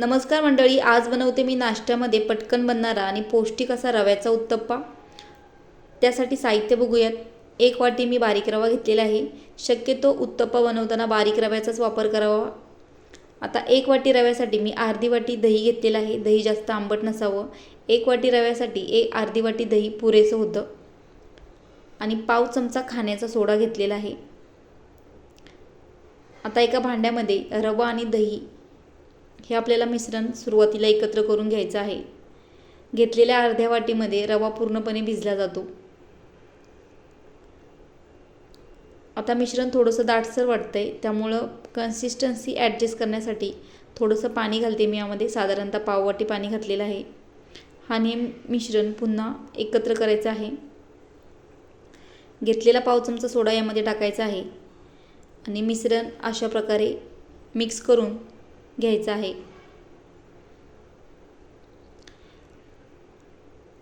नमस्कार मंडळी आज बनवते मी नाश्त्यामध्ये पटकन बनणारा आणि पौष्टिक असा रव्याचा उत्तप्पा. त्यासाठी साहित्य बघूयात. एक वाटी मी बारीक रवा घेतलेला आहे. शक्यतो उत्तप्पा बनवताना बारीक रव्याचाच वापर करावा. आता एक वाटी रव्यासाठी मी अर्धी वाटी दही घेतलेलं आहे. दही जास्त आंबट नसावं. एक वाटी रव्यासाठी एक अर्धी वाटी दही पुरेसं होतं. आणि पाव चमचा खाण्याचा सोडा घेतलेला आहे. आता एका भांड्यामध्ये रवा आणि दही हे आपल्याला मिश्रण सुरुवातीला एकत्र करून घ्यायचं आहे. घेतलेल्या अर्ध्या वाटीमध्ये रवा पूर्णपणे भिजला जातो. आता मिश्रण थोडंसं दाटसर वाटतं आहे त्यामुळं कन्सिस्टन्सी ॲडजस्ट करण्यासाठी थोडंसं पाणी घालते मी यामध्ये. साधारणतः पाववाटी पाणी घातलेलं आहे. हा नेम मिश्रण पुन्हा एकत्र करायचं आहे. घेतलेला पाव चमचा सोडा यामध्ये टाकायचा आहे. आणि मिश्रण अशा प्रकारे मिक्स करून घ्यायचं आहे.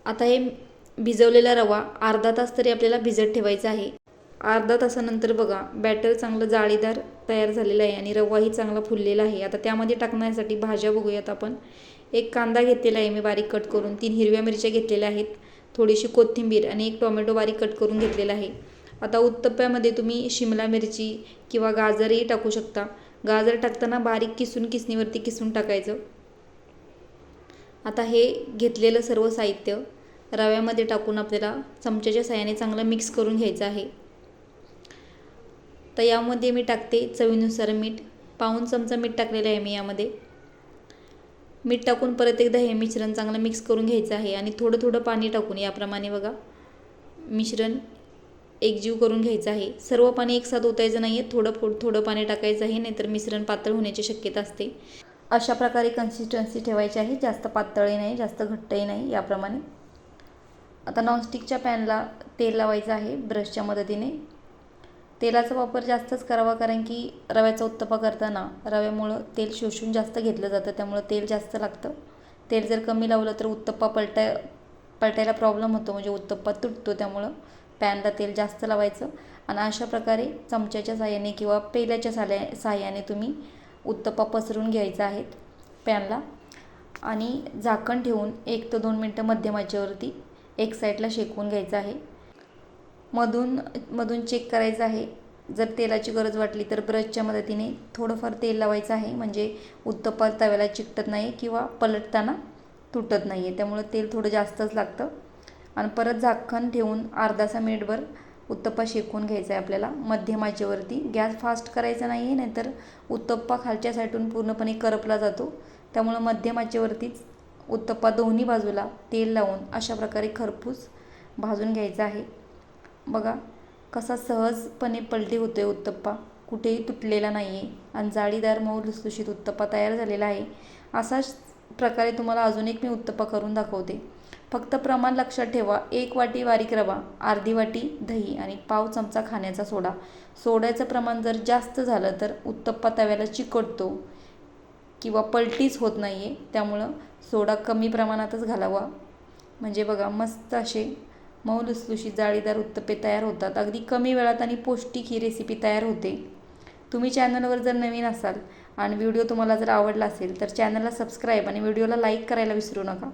आता हे भिजवलेला रवा अर्धा तास तरी आपल्याला भिजत ठेवायचा आहे. अर्धा तासानंतर बघा बॅटर चांगलं जाळीदार तयार झालेलं आहे आणि रवाही चांगला फुललेला आहे. आता त्यामध्ये टाकण्यासाठी भाज्या बघूयात आपण. एक कांदा घेतलेला आहे मी बारीक कट करून तीन हिरव्या मिरच्या घेतलेल्या आहेत थोडीशी कोथिंबीर आणि एक टोमॅटो बारीक कट करून घेतलेला आहे. आता उत्तप्प्यामध्ये तुम्ही शिमला मिरची किंवा गाजरही टाकू शकता. गाजर टाकताना बारीक किसून किसणीवरती किसून टाकायचं. आता हे घेतलेलं सर्व साहित्य रव्यामध्ये टाकून आपल्याला चमच्याच्या साह्याने चांगलं मिक्स करून घ्यायचं आहे. तर यामध्ये मी टाकते चवीनुसार मीठ. पाऊन चमचा मीठ टाकलेलं आहे मी यामध्ये. मीठ टाकून परत एकदा हे मिश्रण चांगलं मिक्स करून घ्यायचं आहे आणि थोडं थोडं पाणी टाकून याप्रमाणे बघा. मिश्रण एकजीव करून घ्यायचं आहे. सर्व पाणी एकसाथ ओतायचं नाही आहे थोडं थोडं थोडं पाणी टाकायचं आहे नाहीतर मिश्रण पातळ होण्याची शक्यता असते. अशा प्रकारे कन्सिस्टन्सी ठेवायची आहे. जास्त पातळही नाही जास्त घट्टही नाही याप्रमाणे. आता नॉनस्टिकच्या पॅनला तेल लावायचं आहे ब्रशच्या मदतीने. तेलाचा वापर जास्तच करावा कारण की रव्याचा उत्तपा करताना रव्यामुळं तेल शोषून जास्त घेतलं जातं त्यामुळं तेल जास्त लागतं. तेल जर कमी लावलं तर उत्तप्पा पलटाय पलटायला प्रॉब्लेम होतो म्हणजे उत्तप्पा तुटतो त्यामुळं. पॅनला तेल जास्त लावायचं आणि अशा प्रकारे चमच्याच्या साह्याने किंवा पेल्याच्या साल्या साह्याने तुम्ही उत्तप्पा पसरून घ्यायचा आहेत पॅनला. आणि झाकण ठेवून एक ते दोन मिनटं मध्यमाच्यावरती एक साईडला शेकवून घ्यायचं आहे. मधून मधून चेक करायचं आहे. जर तेलाची गरज वाटली तर ब्रशच्या मदतीने थोडंफार तेल लावायचं आहे. म्हणजे उत्तप्पा तव्याला चिकटत नाही किंवा पलटताना तुटत नाही आहे त्यामुळं तेल थोडं जास्तच लागतं. आणि परत झाकण ठेवून अर्धाचा मिनिटभर उत्तप्पा शेकून घ्यायचा आहे आपल्याला. मध्यम आचेवरती गॅस फास्ट करायचा नाही आहे नाहीतर उत्तप्पा खालच्या साईडून पूर्णपणे करपला जातो. त्यामुळं मध्यम आचेवरतीच उत्तप्पा दोन्ही बाजूला तेल लावून अशा प्रकारे खरपूस भाजून घ्यायचा आहे. बघा कसा सहजपणे पलटी होतो आहे उत्तप्पा. कुठेही तुटलेला नाही आहे आणि जाळीदार मऊ लुसलुशीत उत्तप्पा तयार झालेला आहे. असाच प्रकारे तुम्हाला अजून एक मी उत्तप्पा करून दाखवते. फक्त प्रमाण लक्षात ठेवा. एक वाटी बारीक रवा अर्धी वाटी दही आणि पाव चमचा खाण्याचा सोडा. सोड्याचं प्रमाण जर जास्त झालं तर उत्तप्पा तव्याला चिकटतो किंवा पलटीच होत नाही आहे त्यामुळं सोडा कमी प्रमाणातच घालावा. म्हणजे बघा मस्त असे मऊ लुसलुशी जाळीदार उत्तप्पे तयार होतात. अगदी कमी वेळात आणि पौष्टिक ही रेसिपी तयार होते. तुम्ही चॅनलवर जर नवीन असाल आणि व्हिडिओ तुम्हाला जर आवडला असेल तर चॅनलला सबस्क्राईब आणि व्हिडिओला लाईक करायला विसरू नका.